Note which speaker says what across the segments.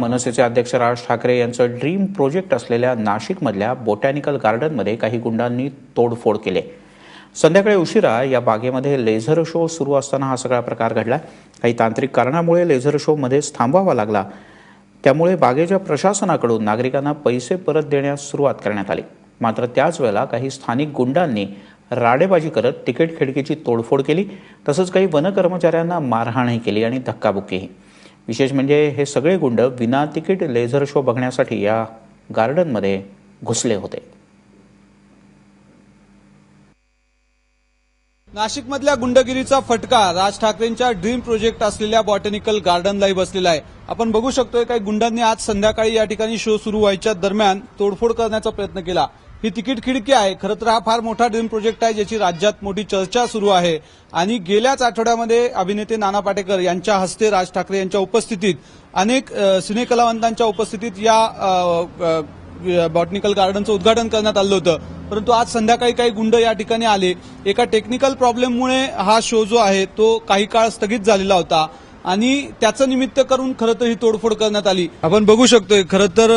Speaker 1: मनसेचे अध्यक्ष राज ठाकरे यांचं ड्रीम प्रोजेक्ट असलेल्या नाशिकमधल्या बोटॅनिकल गार्डनमध्ये काही गुंडांनी तोडफोड केले. संध्याकाळी उशिरा या बागेमध्ये लेझर शो सुरू असताना हा सगळा प्रकार घडला. काही तांत्रिक कारणामुळे लेझर शोमध्ये थांबवावा लागला. त्यामुळे बागेच्या प्रशासनाकडून नागरिकांना पैसे परत देण्यास सुरुवात करण्यात आली. मात्र त्याच वेळेला काही स्थानिक गुंडांनी राडेबाजी करत तिकीट खिडकीची तोडफोड केली. तसंच काही वनकर्मचाऱ्यांना मारहाणही केली आणि धक्काबुक्कीही. विशेष म्हणजे हे सगळे गुंड विना तिकीट लेझर शो बघण्यासाठी या गार्डनमध्ये घुसले होते.
Speaker 2: नाशिकमधल्या गुंडगिरीचा फटका राज ठाकरेंच्या ड्रीम प्रोजेक्ट असलेल्या बॉटॅनिकल गार्डनलाही बसलेला आहे. आपण बघू शकतोय काही गुंडांनी आज संध्याकाळी या ठिकाणी शो सुरू व्हायच्या दरम्यान तोडफोड करण्याचा प्रयत्न केला. ही तिकीट खिडकी आहे. खरं तर हा फार मोठा ड्रीम प्रोजेक्ट आहे ज्याची राज्यात मोठी चर्चा सुरू आहे. आणि गेल्याच आठवड्यामध्ये अभिनेते नाना पाटेकर यांच्या हस्ते राज ठाकरे यांच्या उपस्थितीत अनेक सिने सिनेकलावंतांच्या उपस्थितीत या बॉटनिकल गार्डनचं उद्घाटन करण्यात आलं होतं. परंतु आज संध्याकाळी काही गुंड या ठिकाणी आले. एका टेक्निकल प्रॉब्लेममुळे हा शो जो आहे तो काही काळ स्थगित झालेला होता. आणि त्याचं निमित्त करून खरं तर ही तोडफोड करण्यात आली. आपण बघू शकतोय खरं तर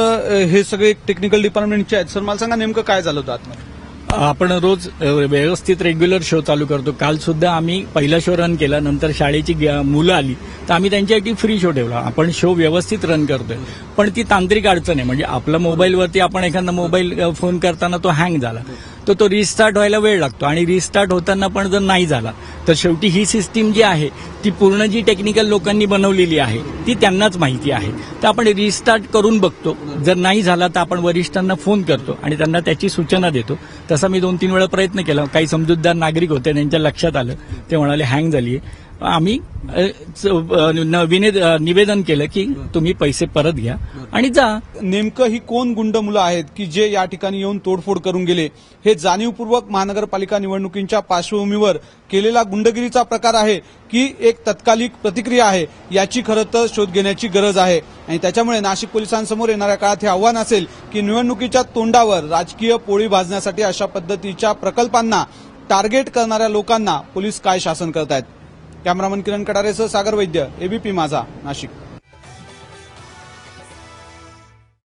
Speaker 2: हे सगळे टेक्निकल डिपार्टमेंटचे आहेत. सर मला सांगा नेमकं काय झालं होतं आतमध्ये?
Speaker 3: आपण रोज व्यवस्थित रेग्युलर शो चालू करतो. काल सुद्धा आम्ही पहिला शो रन केला नंतर शाळेची मुलं आली. तर आम्ही त्यांच्यासाठी फ्री शो ठेवला. आपण शो व्यवस्थित रन करतोय. पण ती तांत्रिक अडचण आहे. म्हणजे आपल्या मोबाईलवरती आपण एखादा मोबाईल फोन करताना तो हँग झाला. तर तो रिस्टार्ट व्हायला वेळ लागतो. आणि रिस्टार्ट होताना पण जर नाही झाला तर शेवटी ही सिस्टीम जी आहे ती पूर्ण जी टेक्निकल लोकांनी बनवलेली आहे ती त्यांनाच माहिती आहे. तर आपण रिस्टार्ट करून बघतो. जर नाही झाला तर आपण वरिष्ठांना फोन करतो आणि त्यांना त्याची सूचना देतो. तसा मी दोन तीन वेळा प्रयत्न केला. काही समजूतदार नागरिक होते त्यांच्या लक्षात आलं. ते म्हणाले हँग झाली आम्ही निवेदन केलं की तुम्ही पैसे परत घ्या आणि जा.
Speaker 2: नेमकं ही कोण गुंड मुलं आहेत की जे या ठिकाणी येऊन तोडफोड करून गेले हे जाणीवपूर्वक महानगरपालिका निवडणुकींच्या पार्श्वभूमीवर केलेला गुंडगिरीचा प्रकार आहे की एक तत्कालिक प्रतिक्रिया आहे याची खरं तर शोध घेण्याची गरज आहे. आणि त्याच्यामुळे नाशिक पोलिसांसमोर येणाऱ्या काळात हे आव्हान असेल की निवडणुकीच्या तोंडावर राजकीय पोळी भाजण्यासाठी अशा पद्धतीच्या प्रकल्पांना टार्गेट करणाऱ्या लोकांना पोलीस काय शासन करतायत? कॅमेरामन किरण कडारेसह सागर वैद्य एबीपी माझा नाशिक.